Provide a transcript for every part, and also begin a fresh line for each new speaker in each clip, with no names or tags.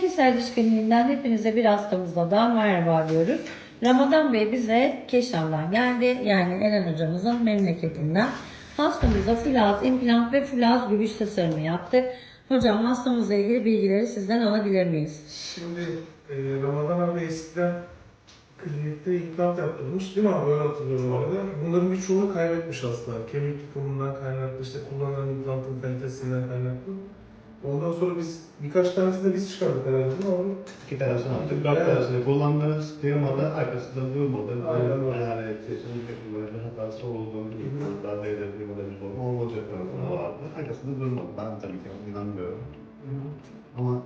Keser Dış Kliniğinden hepinize bir hastamızla daha merhaba diyoruz. Ramazan Bey bize Keşan'dan geldi. Yani Eren hocamızın memleketinden. Hastamıza flaz, implant ve flaz gümüş tasarımı yaptık. Hocam hastamızla ilgili bilgileri sizden alabilir miyiz?
Şimdi e, Ramazan abi eskiden klinikte implant yaptırmış değil mi abi? Öyle hatırlıyorum orada. Bunların birçoğunu kaybetmiş hasta. Kemik tutumundan kaynaklı, işte kullanılan implantın kalitesinden kaynaklı. Ondan sonra biz birkaç tanesini de biz çıkardık herhalde mi abi?
İki tanesini aldık. Dört tanesini kullandınız. Firmada arkasında durmadı.
Aynen öyle.
Yani kesinlikle böyle hatası olduğunu daha değerli firmada bir sorun olmayacak tarafına vardı. Arkasında durmadı. Ben tabii ki ona inanmıyorum. Ama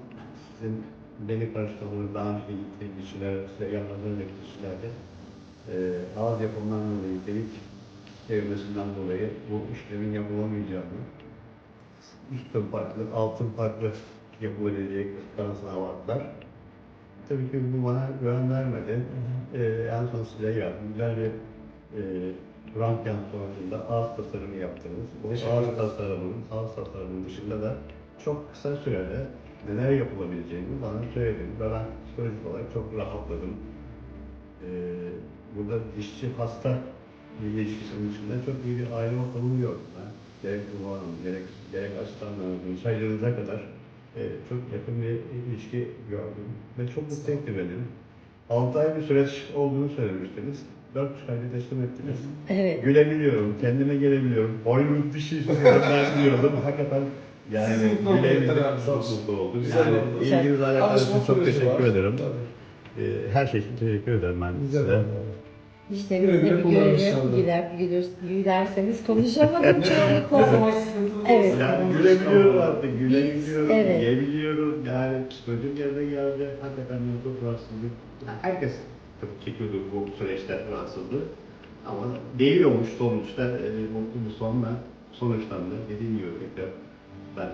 sizin beni karıştırdığınız daha önce gittiğim kişiler, size önceki kişilerde e, ağız yapımından dolayı delik çevresinden dolayı bu işlemin yapılamayacağını, üstün farklı, altın farklı yapılabilecek vardılar. Tabii ki bu bana güven vermedi. Ee, en son size geldim. Güzel bir e, röntgen sonrasında ağız tasarımı yaptınız. Bu ağız tasarımının, ağız tasarımının dışında da çok kısa sürede neler yapılabileceğini bana söylediniz. Ve ben psikolojik olarak çok rahatladım. Ee, burada dişçi hasta ilişkisinin içinde çok iyi bir aile ortamını. Gerek Ulu Hanım, gerek, gerek asistanlarınızın, sayılarınıza kadar e, çok yakın bir ilişki gördüm. Ve çok mutlu etti beni. 6 ay bir süreç olduğunu söylemiştiniz. 4 ayda teslim ettiniz.
Evet.
Gülebiliyorum, kendime gelebiliyorum. Hollywood dışı ben diyordum. Hakikaten yani
oldu
gülebildim, çok mutlu.
Güzel
Yani
oldu.
ilginiz alakalı için çok teşekkür
var.
ederim.
Tabii.
Ee, her şey için teşekkür ederim ben
Güzel
size.
oldu.
İşte biz de bir görelim. Güler, güler, gülerseniz konuşamadım çoğunlukla. Evet.
Yani gülebiliyorum artık, gülebiliyorum,
Evet.
yiyebiliyorum. Yani psikolojim yerine geldi. Hakikaten rahatsızlık. Yani herkes tabii çekiyordu bu süreçte rahatsızlığı. Ama değiyormuş sonuçta. E, mutlu bir sonla sonuçlandı. Dediğim gibi tekrar ben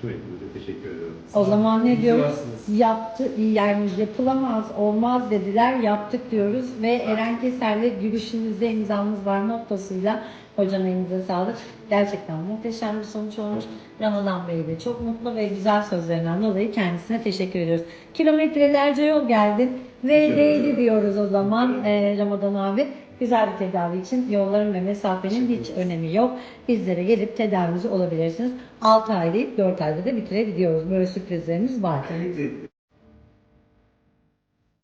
sürekli teşekkür ediyorum.
O zaman ne diyoruz? Yaptı, yani yapılamaz, olmaz dediler, yaptık diyoruz ve Eren Keser'le gülüşünüzde imzamız var noktasıyla hocam elinize sağlık. Gerçekten muhteşem bir sonuç olmuş. Ramazan Bey de çok mutlu ve güzel sözlerinden dolayı kendisine teşekkür ediyoruz. Kilometrelerce yol geldin ve değdi diyoruz o zaman e, Ramazan abi. Güzel bir tedavi için yolların ve mesafenin hiç önemi yok. Bizlere gelip tedavimizi olabilirsiniz. 6 ay değil 4 ayda da bitirebiliyoruz. Böyle sürprizlerimiz var.